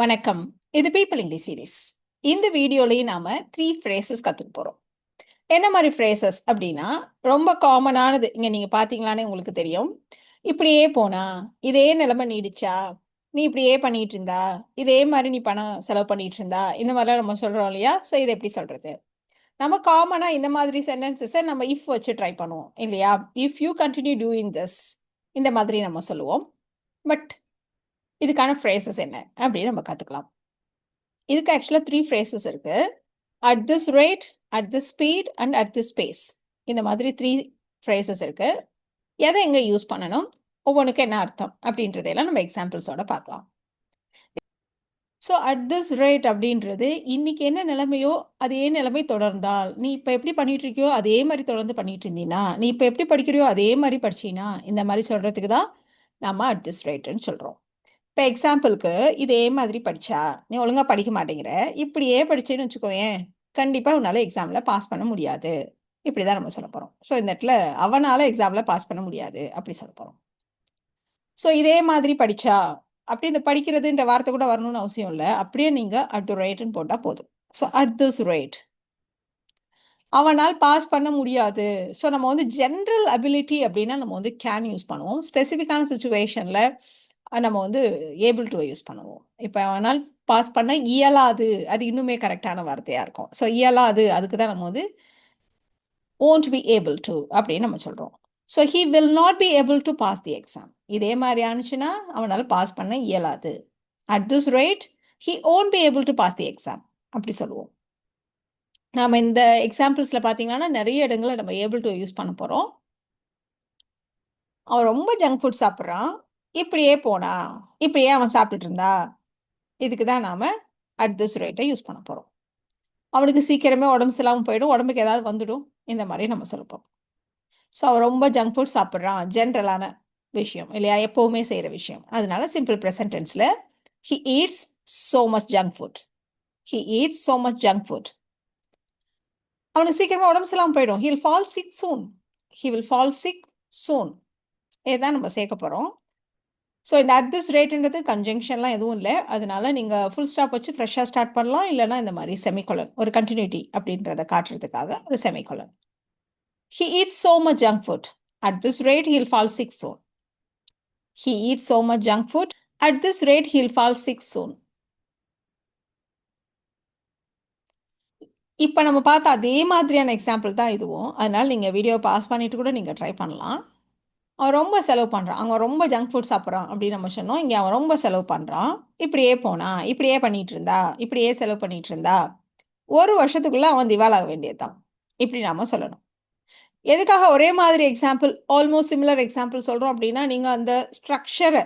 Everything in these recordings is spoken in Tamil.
வணக்கம். இது பீப்பிள் இங்கிலீஷ் சீரிஸ் இந்த வீடியோலையும் நாம த்ரீ ஃப்ரேசஸ் கற்றுக்க போகிறோம் என்ன மாதிரி ஃப்ரேசஸ் அப்படின்னா ரொம்ப காமனானது இங்கே நீங்கள் பார்த்தீங்களானே உங்களுக்கு தெரியும். இப்படியே போனா இதே நிலைமை நீடிச்சா நீ இப்படியே பண்ணிட்டு இருந்தா இதே மாதிரி நீ பணம் செலவு பண்ணிட்டு இருந்தா இந்த மாதிரிலாம் நம்ம சொல்கிறோம் இல்லையா? ஸோ இதை எப்படி சொல்கிறது நம்ம காமனாக இந்த மாதிரி சென்டென்சஸை நம்ம இஃப் வச்சு ட்ரை பண்ணுவோம் இல்லையா? If you continue doing this இந்த மாதிரி நம்ம சொல்லுவோம். பட் இதுக்கான ஃப்ரேசஸ் என்ன? அப்படின்னு நம்ம கற்றுக்கலாம் இதுக்கு ஆக்சுவலாக த்ரீ ஃப்ரேசஸ் இருக்கு. At this rate at this speed and at this space இந்த மாதிரி த்ரீ ஃப்ரேசஸ் இருக்கு. எதை எங்கே யூஸ் பண்ணணும்? ஒவ்வொன்றுக்கு என்ன அர்த்தம்? அப்படின்றதையெல்லாம் நம்ம எக்ஸாம்பிள்ஸோட பார்க்கலாம். ஸோ அட் திஸ் ரேட் அப்படின்றது இன்னைக்கு என்ன நிலைமையோ அதே நிலைமை தொடர்ந்தால் நீ இப்போ எப்படி பண்ணிட்டு இருக்கியோ அதே மாதிரி தொடர்ந்து பண்ணிட்டு இருந்தீங்கன்னா நீ இப்போ எப்படி படிக்கிறியோ அதே மாதிரி படிச்சீங்கன்னா இந்த மாதிரி சொல்றதுக்கு தான் நம்ம அட் திஸ் ரேட்டுன்னு சொல்கிறோம் இப்போ எக்ஸாம்பிளுக்கு இதே மாதிரி படித்தா நீ ஒழுங்காக படிக்க மாட்டேங்கிற. இப்படியே படிச்சேன்னு வச்சுக்கோயேன் கண்டிப்பாக உன்னால் எக்ஸாமில் பாஸ் பண்ண முடியாது. இப்படி தான் நம்ம சொல்ல போகிறோம் ஸோ இந்த இடத்துல அவனால் எக்ஸாமில் பாஸ் பண்ண முடியாது அப்படி சொல்ல போகிறோம் ஸோ இதே மாதிரி படித்தா அப்படி இந்த படிக்கிறதுன்ற வார்த்தை கூட வரணும்னு அவசியம் இல்லை. அப்படியே நீங்கள் அட் த ரேட்னு போட்டால் போதும். ஸோ அட் திஸ் ரேட் அவனால் பாஸ் பண்ண முடியாது. ஸோ நம்ம வந்து ஜென்ரல் அபிலிட்டி அப்படின்னா நம்ம வந்து கேன் யூஸ் பண்ணுவோம். ஸ்பெசிஃபிக்கான சுச்சுவேஷனில் நம்ம வந்து ஏபிள் டு யூஸ் பண்ணுவோம். இப்போ அவனால் பாஸ் பண்ண இயலாது. அது இன்னுமே கரெக்டான வார்த்தையாக இருக்கும். ஸோ இயலாது. அதுக்கு தான் நம்ம வந்து ஓன்ட் பி ஏபிள் டு அப்படின்னு நம்ம சொல்கிறோம் so he will not be able to pass the exam இதே மாதிரி ஆனிச்சுன்னா அவனால் பாஸ் பண்ண இயலாது. At this rate he won't be able to pass the exam அப்படி சொல்லுவோம். நாம் இந்த எக்ஸாம்பிள்ஸில் பார்த்தீங்கன்னா நிறைய இடங்களில் நம்ம ஏபிள் டு யூஸ் பண்ண போகிறோம் அவன் ரொம்ப ஜங்க் ஃபுட் சாப்பிட்றான். இப்படியே போனா இப்படியே அவன் சாப்பிட்டுட்டு இருந்தா இதுக்கு தான் நாம் அட் திஸ் ரேட்டை யூஸ் பண்ண போகிறோம் அவனுக்கு சீக்கிரமே உடம்பு சரியில்லாமல் போயிடும் உடம்புக்கு ஏதாவது வந்துடும் இந்த மாதிரி நம்ம சொல்லப்போம் ஸோ அவன் ரொம்ப ஜங்க் ஃபுட் சாப்பிட்றான் ஜென்ரலான விஷயம் இல்லையா? எப்போவுமே செய்கிற விஷயம். அதனால simple ப்ரெசன்டென்ஸில் he eats so much junk food he eats so much junk food அவனுக்கு சீக்கிரமாக உடம்பு சரியில்லாமல் போயிடும். He'll fall sick soon he will fall sick soon இதுதான் நம்ம சேர்க்க போகிறோம் ஸோ இந்த அட் திஸ் ரேட்டுன்றது கன்ஜங்ஷன்லாம் எதுவும் இல்லை. அதனால நீங்கள் ஃபுல் ஸ்டாப் வச்சு ஃப்ரெஷ்ஷாக ஸ்டார்ட் பண்ணலாம். இல்லைனா இந்த மாதிரி செமிகொலன் ஒரு கண்டினியூட்டி அப்படின்றத காட்டுறதுக்காக ஒரு semicolon he eat so much junk food at this rate he'll fall sick soon he eat so much junk food at this rate he'll fall sick soon இப்போ நம்ம பார்த்த அதே மாதிரியான எக்ஸாம்பிள் தான் இதுவும். அதனால் நீங்கள் வீடியோ பாஸ் பண்ணிட்டு கூட நீங்கள் ட்ரை பண்ணலாம். அவன் ரொம்ப செலவு பண்ணுறான் அவன் ரொம்ப ஜங்க் ஃபுட் சாப்பிட்றான் அப்படின்னு நம்ம சொன்னோம். இங்கே அவன் ரொம்ப செலவு பண்ணுறான் இப்படியே போனான் இப்படியே பண்ணிட்டு இருந்தா இப்படியே செலவு பண்ணிட்டு இருந்தா ஒரு வருஷத்துக்குள்ள அவன் திவாலாக வேண்டியதுதான். இப்படி நாம சொல்லணும். எதுக்காக ஒரே மாதிரி எக்ஸாம்பிள் ஆல்மோஸ்ட் சிமிலர் எக்ஸாம்பிள் சொல்கிறோம் அப்படின்னா நீங்கள் அந்த ஸ்ட்ரக்சரை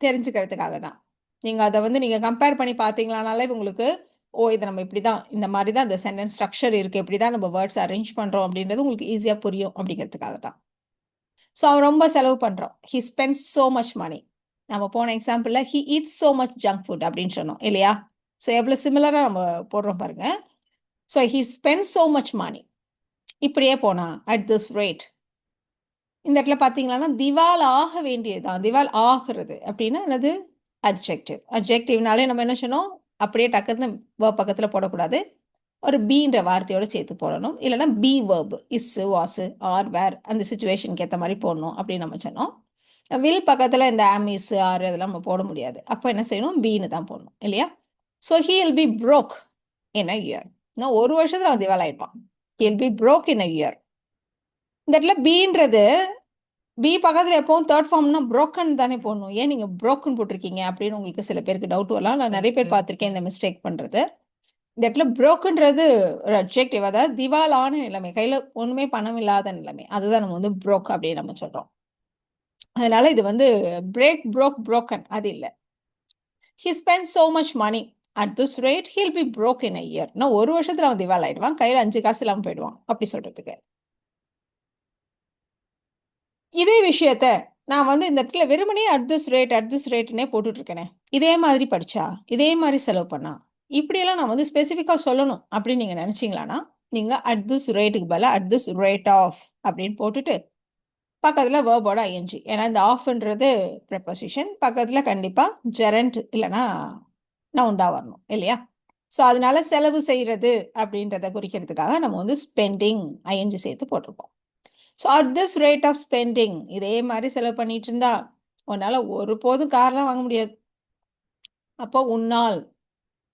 தெரிஞ்சுக்கிறதுக்காக தான் நீங்கள் அதை வந்து நீங்கள் கம்பேர் பண்ணி பார்த்தீங்களானாலே உங்களுக்கு ஓ இதை நம்ம இப்படி தான் இந்த மாதிரி தான் இந்த சென்டென்ஸ் ஸ்ட்ரக்சர் இருக்குது இப்படி தான் நம்ம வேர்ட்ஸ் அரேஞ்ச் பண்ணுறோம் அப்படின்றது உங்களுக்கு ஈஸியாக புரியும் அப்படிங்கிறதுக்காக தான் ஸோ அவன் ரொம்ப செலவு பண்ணுறான் he spend so much money நம்ம போன எக்ஸாம்பிளில் he eats so much junk food அப்படின்னு சொன்னோம் இல்லையா? ஸோ எவ்வளோ சிமிலராக நம்ம போடுறோம் பாருங்க. So he spend so much money இப்படியே போனா அட் திஸ் ரேட் இந்த இடத்துல பார்த்தீங்கன்னா திவால் ஆக வேண்டியது தான் திவால் ஆகிறது அப்படின்னா என்னது? அப்ஜெக்டிவ் அப்ஜெக்டிவ்னாலே நம்ம என்ன சொன்னோம்? அப்படியே டக்குன்னு பக்கத்தில் போடக்கூடாது. ஒரு பீன்ற வார்த்தையோட சேர்த்து போடணும். இல்லைனா be verb is was are were அந்த சுச்சுவேஷனுக்கு ஏற்ற மாதிரி போடணும் அப்படின்னு நம்ம சொன்னோம். வில் பக்கத்தில் இந்த ஆம் இஸ் ஆர் இதெல்லாம் நம்ம போட முடியாது. அப்போ என்ன செய்யணும்? பீன்னு தான் போடணும். இல்லையா? So he will be broke in a year இன்னும் ஒரு வருஷத்தில் அவன் திவால் ஆயிடுவான். He'll be broke in a year இந்த இடத்துல பீன்றது பி பக்கத்தில் எப்பவும் தேர்ட் ஃபார்ம்னா ப்ரோக்கன் தானே போடணும். ஏன் நீங்கள் ப்ரோக்கன் போட்டிருக்கீங்க அப்படின்னு உங்களுக்கு சில பேருக்கு டவுட் வரலாம். நான் நிறைய பேர் பார்த்துருக்கேன் இந்த மிஸ்டேக் பண்ணுறது இந்த இடத்துல புரோக்குன்றது ஒரு அப்ஜெக்டிவ் அதாவது திவாலான நிலைமை. கையில் ஒன்றுமே பணம் இல்லாத நிலைமை. அதுதான் நம்ம வந்து புரோக் அப்படின்னு நம்ம சொல்கிறோம் அதனால இது வந்து பிரேக் ப்ரோக் புரோக்கன் அது இல்லை. He spend so much money at this rate he'll be broke in a year நான் ஒரு வருஷத்துல அவன் திவால் ஆயிடுவான் கையில் அஞ்சு காசு இல்லாமல் போயிடுவான். அப்படி சொல்றதுக்கு. இதே விஷயத்த நான் வந்து இந்த இடத்துல வெறுமனே at this rate at this ரேட்னே போட்டுட்டு இருக்கேனே. இதே மாதிரி படிச்சா? இதே மாதிரி செலவு பண்ணா? இப்படியெல்லாம் நான் வந்து ஸ்பெசிஃபிக்காக சொல்லணும் அப்படின்னு நீங்கள் நினச்சிங்களான்னா நீங்கள் அட் திஸ் ரேட்டுக்கு பதிலாக அட் திஸ் ரேட் ஆஃப் அப்படின்னு போட்டுட்டு பக்கத்தில் வேர்போட ஐஎன்ஜி ஏன்னா இந்த ஆஃப்ன்றது ப்ரெப்போசிஷன் பக்கத்தில் கண்டிப்பாக ஜெரண்ட் இல்லைன்னா நவுன் தான் வரணும் இல்லையா? ஸோ அதனால செலவு செய்கிறது அப்படின்றத குறிக்கிறதுக்காக நம்ம வந்து ஸ்பெண்டிங் ஐஎன்ஜி சேர்த்து போட்டிருக்கோம். So at this rate of spending இதே மாதிரி செலவு பண்ணிட்டு இருந்தா ஒரு ஒருபோதும் கார்லாம் வாங்க முடியாது. அப்போ உன்னால்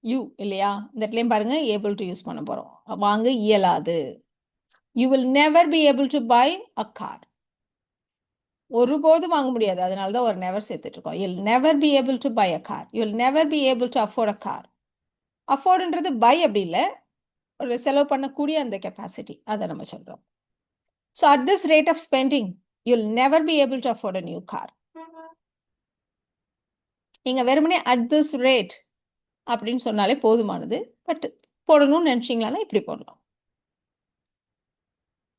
யூ இல்லையா? இந்த இடத்துலையும் பாருங்க ஏபிள் டு யூஸ் பண்ண போறோம். வாங்க இயலாது. You will never be able to buy a car ஒருபோதும் வாங்க முடியாது. அதனால தான் ஒரு நெவர் சேர்த்துட்டு இருக்கோம் you'll never be able to buy a car you'll never be able to afford a car அஃபோர்டுன்றது buy அப்படி இல்லை. ஒரு செலவு பண்ணக்கூடிய அந்த கெப்பாசிட்டி அதை நம்ம சொல்றோம். So at this rate of spending you'll never be able to afford a new car நீங்க வெறுமனே அட் திஸ் ரேட் அப்படின்னு சொன்னாலே போதுமானது. பட் போடணும்னு நினைச்சீங்களான்னா இப்படி போடலாம்.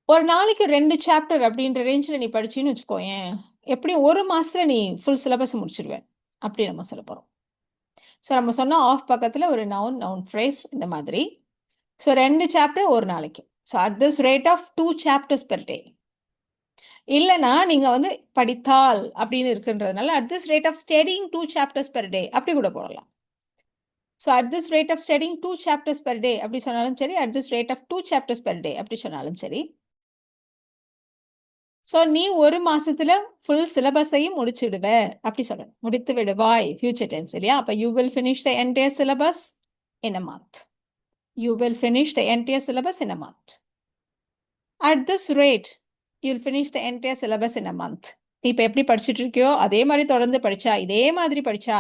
ஒரு நாளைக்கு ரெண்டு சாப்டர் அப்படின்ற ரேஞ்சில் நீ படிச்சின்னு வச்சுக்கோயேன் எப்படியும் ஒரு மாதத்தில் நீ ஃபுல் சிலபஸ் முடிச்சிருவேன் அப்படி நம்ம சொல்ல போகிறோம் ஸோ நம்ம சொன்னால் ஆஃப் பக்கத்தில் ஒரு நவுன் நவுன் ஃப்ரேஸ் இந்த மாதிரி. ஸோ ரெண்டு சாப்டர் ஒரு நாளைக்கு. So at this rate of two chapters per day இல்லைன்னா நீங்கள் வந்து படித்தால் அப்படின்னு இருக்குன்றதுனால at this rate of studying two chapters per day அப்படி கூட போடலாம். So at this rate of studying two chapters per day அப்படி சொன்னாலும் சரி. At this rate of two chapters per day அப்படி சொன்னாலும் சரி. ஸோ நீ ஒரு மாசத்துல ஃபுல் சிலபஸையும் முடிச்சுடுவ. அப்படி சொல்லணும் முடித்து விடுவாய் ஃபியூச்சர் டென்ஸ் இல்லையா? அப்போ you will finish the entire syllabus in a month you will finish the entire syllabus in a month at this rate you'll finish the entire syllabus in a month இப்போ எப்படி படிச்சுட்டு இருக்கியோ அதே மாதிரி தொடர்ந்து படிச்சா இதே மாதிரி படிச்சா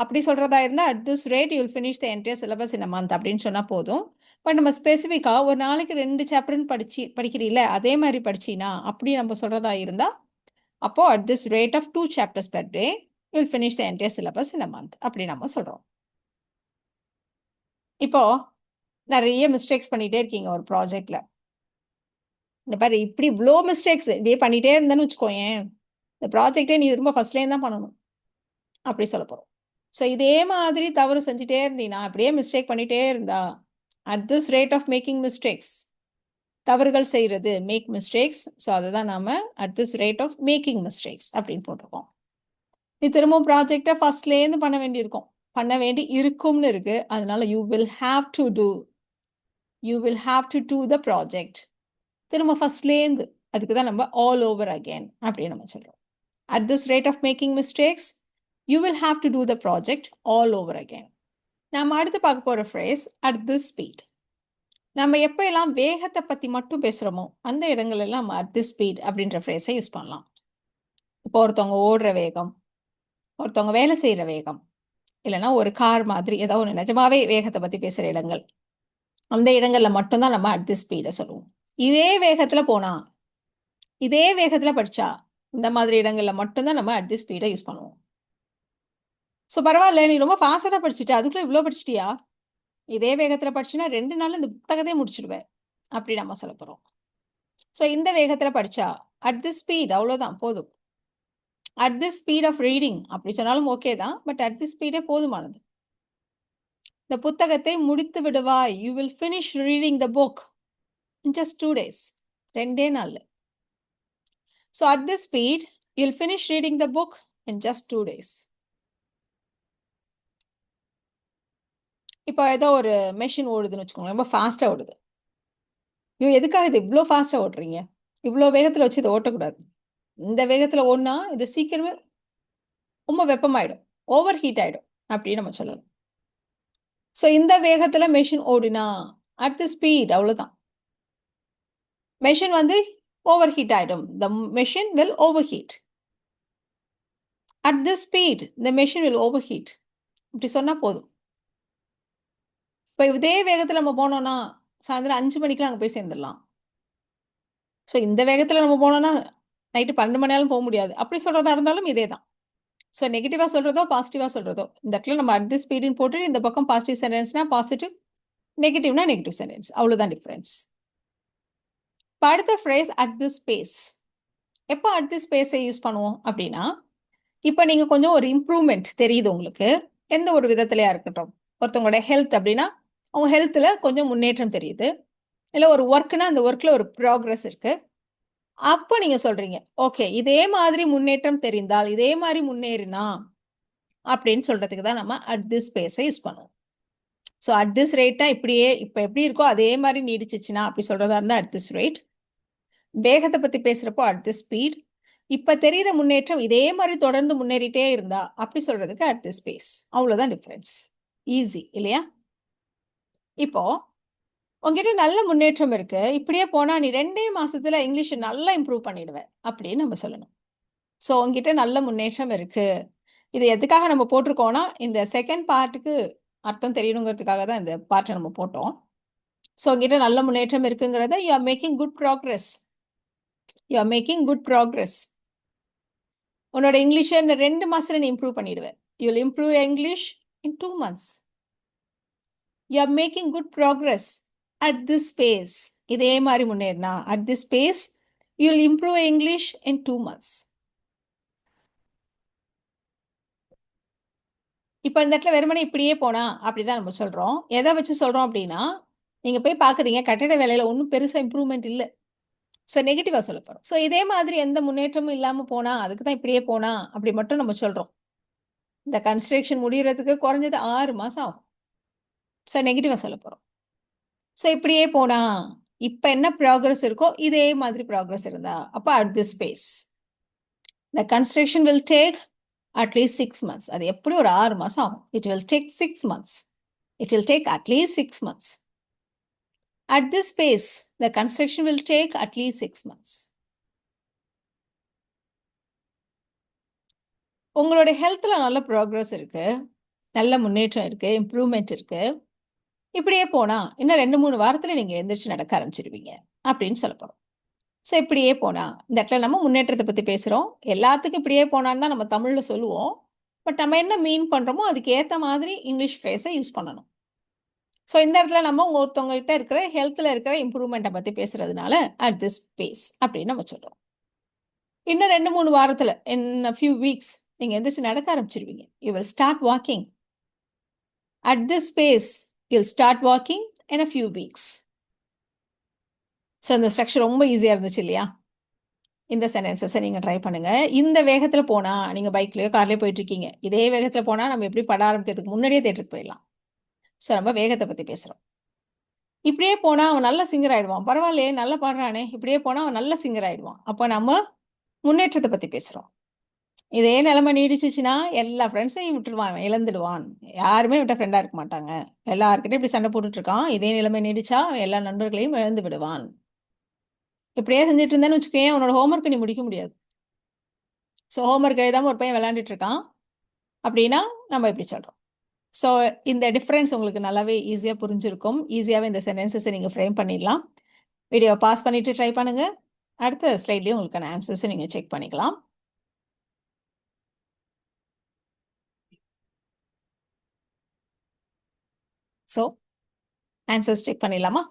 அப்படி சொல்கிறதா இருந்தால் at this rate you'll finish the entire syllabus in a month அப்படின்னு சொன்னால் போதும். பட் நம்ம ஸ்பெசிஃபிக்காக ஒரு நாளைக்கு ரெண்டு சாப்டர்னு படிச்சு படிக்கிறீல்ல அதே மாதிரி படிச்சினா அப்படி நம்ம சொல்கிறதா இருந்தால் அப்போது at this rate of two chapters per day you'll finish the entire syllabus in a month அப்படி நம்ம சொல்கிறோம் இப்போது நிறைய மிஸ்டேக்ஸ் பண்ணிகிட்டே இருக்கீங்க ஒரு ப்ராஜெக்டில் இந்த பாரு இப்படி இவ்வளோ மிஸ்டேக்ஸ் இப்படியே பண்ணிகிட்டே இருந்தேன்னு வச்சுக்கோயேன் இந்த ப்ராஜெக்டே நீ திரும்ப ஃபர்ஸ்ட்லேயே தான் பண்ணணும். அப்படி சொல்ல போகிறோம் ஸோ இதே மாதிரி தவறு செஞ்சுட்டே இருந்தீங்கன்னா அப்படியே மிஸ்டேக் பண்ணிட்டே இருந்தா at this rate of making mistakes தவறுகள் செய்கிறது மேக் மிஸ்டேக்ஸ் ஸோ அதை தான் நாம at this rate of making mistakes அப்படின்னு போட்டிருக்கோம். நீ திரும்பவும் ப்ராஜெக்டை ஃபர்ஸ்ட்லேருந்து பண்ண வேண்டியிருக்கும். பண்ண வேண்டி இருக்கும்னு இருக்கு. அதனால you will have to do you will have to do the project திரும்ப ஃபர்ஸ்ட்லேருந்து அதுக்கு தான் நம்ம ஆல் ஓவர் அகேன் அப்படின்னு நம்ம சொல்கிறோம் at this rate of making mistakes you will have to do the project all over again நம்ம அடுத்து பார்க்க போகிற ஃப்ரேஸ் அட் திஸ் ஸ்பீட் நம்ம எப்போ எல்லாம் வேகத்தை பற்றி மட்டும் பேசுகிறோமோ அந்த இடங்களெல்லாம் நம்ம அட் திஸ் ஸ்பீட் அப்படின்ற ஃப்ரேஸை யூஸ் பண்ணலாம். இப்போ ஒருத்தவங்க ஓடுற வேகம் ஒருத்தவங்க வேலை செய்கிற வேகம் இல்லைன்னா ஒரு கார் மாதிரி ஏதோ ஒன்று நிஜமாவே வேகத்தை பற்றி பேசுகிற இடங்கள். அந்த இடங்களில் மட்டும்தான் நம்ம அட் தி ஸ்பீடை சொல்லுவோம். இதே வேகத்தில் போனால் இதே வேகத்தில் படித்தா இந்த மாதிரி இடங்களில் மட்டும்தான் நம்ம அட் திஸ் ஸ்பீடை யூஸ் பண்ணுவோம். ஸோ பரவாயில்ல நீ ரொம்ப ஃபாஸ்ட்டாக தான் படிச்சுட்ட. அதுக்குள்ளே இவ்வளோ படிச்சிட்டியா? இதே வேகத்தில் படிச்சுன்னா ரெண்டு நாள் இந்த புத்தகத்தையே முடிச்சிடுவேன் அப்படி நம்ம சொல்ல போகிறோம் ஸோ இந்த வேகத்தில் படித்தா அட் தி ஸ்பீட் அவ்வளோதான் போதும். At the speed of reading அப்படி சொன்னாலும் ஓகே தான் பட் அட் தி ஸ்பீடே போதுமானது. இந்த புத்தகத்தை முடித்து விடுவாய். You will finish reading the book in just two days ரெண்டே நாள் so at the speed you'll finish reading the book in just two days இப்போ ஏதோ ஒரு மெஷின் ஓடுதுன்னு வச்சுக்கோங்க ரொம்ப ஃபாஸ்ட்டாக ஓடுது. ஐயோ எதுக்காக இது இவ்வளோ ஃபாஸ்ட்டாக ஓட்டுறீங்க இவ்வளோ வேகத்தில் வச்சு இதை ஓட்டக்கூடாது. இந்த வேகத்தில் ஓடினா இது சீக்கிரமே ரொம்ப வெப்பமாயிடும் ஓவர் ஹீட் ஆகிடும் அப்படின்னு நம்ம சொல்லணும் ஸோ இந்த வேகத்தில் மெஷின் ஓடினா அட் தி ஸ்பீட் அவ்வளோதான் மெஷின் வந்து ஓவர் ஹீட் ஆகிடும் the machine will over heat at the speed the machine will over heat இப்படி சொன்னால் போதும். இப்போ இதே வேகத்தில் நம்ம போனோம்னா சாயந்தரம் அஞ்சு மணிக்கெலாம் அங்கே போய் சேர்ந்துடலாம். ஸோ இந்த வேகத்தில் நம்ம போனோம்னா நைட்டு பன்னெண்டு மணி நேரம் போக முடியாது. அப்படி சொல்கிறதா இருந்தாலும் இதே தான். ஸோ நெகட்டிவாக சொல்கிறதோ பாசிட்டிவாக சொல்கிறதோ இந்த இடத்துல நம்ம அட் தி ஸ்பீடுன்னு போட்டு இந்த பக்கம் பாசிட்டிவ் சென்டென்ஸ்னா பாசிட்டிவ் நெகட்டிவ்னா நெகட்டிவ் சென்டென்ஸ் அவ்வளோதான் டிஃப்ரென்ஸ் இப்போ அடுத்த ஃப்ரேஸ் அட் தி ஸ்பேஸ் எப்போ அட் தி ஸ்பேஸை யூஸ் பண்ணுவோம் அப்படின்னா இப்போ நீங்கள் கொஞ்சம் ஒரு இம்ப்ரூவ்மெண்ட் தெரியுது உங்களுக்கு. எந்த ஒரு விதத்துலையா இருக்கட்டும். ஒருத்தவங்களோட ஹெல்த் அப்படின்னா அவங்க ஹெல்த்தில் கொஞ்சம் முன்னேற்றம் தெரியுது. இல்லை ஒரு ஒர்க்னா அந்த ஒர்க்கில் ஒரு ப்ராக்ரஸ் இருக்குது அப்போ நீங்கள் சொல்கிறீங்க ஓகே இதே மாதிரி முன்னேற்றம் தெரிந்தால் இதே மாதிரி முன்னேறினா அப்படின்னு சொல்கிறதுக்கு தான் நம்ம அட் திஸ் ஸ்பேஸை யூஸ் பண்ணுவோம். ஸோ அட் திஸ் ரேட்டாக இப்படியே இப்போ எப்படி இருக்கோ அதே மாதிரி நீடிச்சிச்சுன்னா அப்படி சொல்கிறதா இருந்தால் அட் திஸ் ரேட் வேகத்தை பற்றி பேசுகிறப்போ அட் திஸ் ஸ்பீட் இப்போ தெரிகிற முன்னேற்றம் இதே மாதிரி தொடர்ந்து முன்னேறிட்டே இருந்தா அப்படி சொல்றதுக்கு அட் திஸ் ஸ்பேஸ் அவ்வளோதான் டிஃப்ரென்ஸ் ஈஸி இல்லையா? இப்போ உங்ககிட்ட நல்ல முன்னேற்றம் இருக்கு. இப்படியே போனா நீ ரெண்டே மாசத்துல இங்கிலீஷ் நல்லா இம்ப்ரூவ் பண்ணிடுவேன் அப்படின்னு நம்ம சொல்லணும். ஸோ உங்ககிட்ட நல்ல முன்னேற்றம் இருக்கு. இது எதுக்காக நம்ம போட்டிருக்கோம்னா இந்த செகண்ட் பார்ட்டுக்கு அர்த்தம் தெரியணுங்கிறதுக்காக தான் இந்த பார்ட்டை நம்ம போட்டோம். ஸோ உங்ககிட்ட நல்ல முன்னேற்றம் இருக்குங்கிறத you are making good progress you are making good progress உன்னோட இங்கிலீஷை இந்த ரெண்டு மாசத்துல நீ இம்ப்ரூவ் பண்ணிடுவேன். You will improve English in two months you are making good progress at this pace இதே மாதிரி முன்னேறினா at this pace you will improve English in two months இப்போ இந்த இடத்துல வெறுமனே இப்படியே போனா அப்படிதான் நம்ம சொல்றோம். எதை வச்சு சொல்றோம் அப்படின்னா நீங்க போய் பாக்குறீங்க கட்டிட வேலையில ஒன்றும் பெருசா இம்ப்ரூவ்மெண்ட் இல்லை. ஸோ நெகட்டிவாக சொல்ல போகிறோம் ஸோ இதே மாதிரி எந்த முன்னேற்றமும் இல்லாமல் போனா அதுக்கு தான் இப்படியே போனா அப்படி மட்டும் நம்ம சொல்கிறோம் இந்த கன்ஸ்ட்ரக்ஷன் முடிகிறதுக்கு குறைஞ்சது ஆறு மாதம் ஆகும். ஸோ நெகட்டிவாக சொல்ல போகிறோம் ஸோ இப்படியே போனா இப்போ என்ன ப்ராக்ரஸ் இருக்கோ இதே மாதிரி ப்ராக்ரஸ் இருந்தா அப்போ at this pace the construction will take at least six months அது எப்படி ஒரு ஆறு மாதம் ஆகும்? It will take six months it will take at least six months at this pace the construction will take at least six months உங்களுடைய ஹெல்த்தில் நல்ல ப்ராக்ரஸ் இருக்கு. நல்ல முன்னேற்றம் இருக்கு. இம்ப்ரூவ்மெண்ட் இருக்கு. இப்படியே போனா இன்னும் ரெண்டு மூணு வாரத்துல நீங்க எந்திரிச்சு நடக்க ஆரம்பிச்சிருவீங்க அப்படின்னு சொல்ல ஸோ இப்படியே போனா இந்த இடத்துல நம்ம முன்னேற்றத்தை பத்தி பேசுறோம். எல்லாத்துக்கும் இப்படியே போனான்னு தான் நம்ம தமிழ்ல சொல்லுவோம். பட் நம்ம என்ன மீன் பண்றோமோ அதுக்கு ஏத்த மாதிரி இங்கிலீஷ் ஃப்ரேஸை யூஸ் பண்ணணும். ஸோ இந்த இடத்துல நம்ம ஒருத்தவங்க கிட்ட இருக்கிற ஹெல்த்தில் இருக்கிற இம்ப்ரூவ்மெண்ட்டை பற்றி பேசுறதுனால அட் திஸ் பேஸ் அப்படின்னு நம்ம சொல்கிறோம் இன்னும் ரெண்டு மூணு வாரத்தில் இன் ஃபியூ வீக்ஸ் நீங்கள் எந்திரிச்சு நடக்க ஆரம்பிச்சிருவீங்க. You will start walking at this pace you'll start walking in a few weeks so இந்த ஸ்ட்ரக்சர் ரொம்ப ஈஸியாக இருந்துச்சு இல்லையா? இந்த சென்டென்சஸை நீங்கள் ட்ரை பண்ணுங்கள் இந்த வேகத்தில் போனால் நீங்கள் பைக்லேயோ கார்லேயோ போயிட்டுருக்கீங்க. இதே வேகத்தில் போனால் நம்ம எப்படி பட ஆரம்பிக்கிறதுக்கு முன்னாடியே தேட்டருக்கு போயிடலாம். ஸோ நம்ம வேகத்தை பற்றி பேசுகிறோம் இப்படியே போனால் அவன் நல்ல சிங்கர் ஆகிடுவான் பரவாயில்லையே நல்லா பாடுறானே. இப்படியே போனால் அவன் நல்ல சிங்கர் ஆகிடுவான் அப்போ நம்ம முன்னேற்றத்தை பற்றி பேசுகிறோம் இதே நிலைமை நீடிச்சிச்சுன்னா எல்லா ஃப்ரெண்ட்ஸையும் விட்டுருவான் அவன் இழந்துடுவான். யாருமே விட்ட ஃப்ரெண்டாக இருக்க மாட்டாங்க. எல்லாருக்கிட்டையும் இப்படி சண்டை போட்டுட்டு இருக்கான் இதே நிலைமை நீடிச்சா அவன் எல்லா நண்பர்களையும் இழந்து விடுவான். இப்படியே செஞ்சுட்டு இருந்தேன்னு வச்சுக்கோயேன் உன்னோட ஹோம்ஒர்க் நீ முடிக்க முடியாது. ஸோ ஹோம்ஒர்க் எழுதாமல் ஒரு பையன் விளையாண்டுட்டு இருக்கான் அப்படின்னா நம்ம இப்படி சொல்கிறோம் ஸோ இந்த டிஃப்ரென்ஸ் உங்களுக்கு நல்லாவே ஈஸியாக புரிஞ்சிருக்கும். ஈஸியாகவே இந்த சென்டென்சஸை நீங்கள் ஃப்ரேம் பண்ணிடலாம். வீடியோ பாஸ் பண்ணிவிட்டு ட்ரை பண்ணுங்கள் அடுத்த ஸ்லைட்லேயும் உங்களுக்கான ஆன்சர்ஸை நீங்கள் செக் பண்ணிக்கலாம். ஸோ ஆன்சர்ஸ் செக் பண்ணிடலாமா?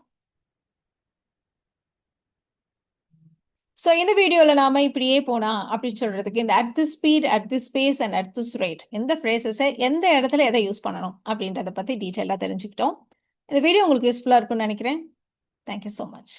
ஸோ இந்த வீடியோவில் நாம இப்படியே போனா அப்படின்னு சொல்றதுக்கு இந்த at the speed at this pace and at this rate இந்த ஃப்ரேசஸை எந்த இடத்துல எதை யூஸ் பண்ணணும் அப்படின்றத பற்றி டீட்டெயிலாக தெரிஞ்சுக்கிட்டோம். இந்த வீடியோ உங்களுக்கு யூஸ்ஃபுல்லாக இருக்கும்னு நினைக்கிறேன். Thank you so much